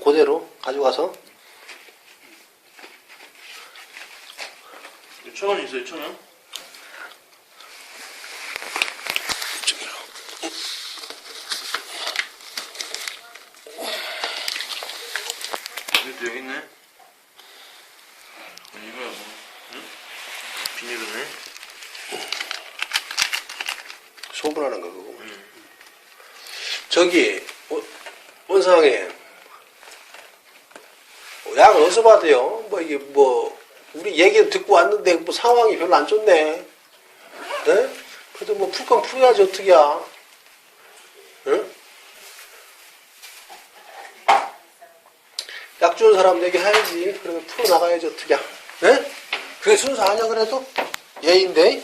그대로 가져가서 6천 원 있어요, 6천 원? 이쪽으로. 이것도 여기 있네. 어, 이거야 뭐? 응? 비닐이네. 소분하는 거 그거. 응. 저기 원- 원상에 약을 어디서 받아요? 뭐 이게 뭐 우리 얘기 듣고 왔는데 뭐 상황이 별로 안 좋네. 네? 그래도 뭐 풀 건 풀어야지 어떻게야? 응? 약 주는 사람 얘기해야지. 그러면 풀어 나가야지 어떻게야? 네? 그게 아니야 그래도 예인데.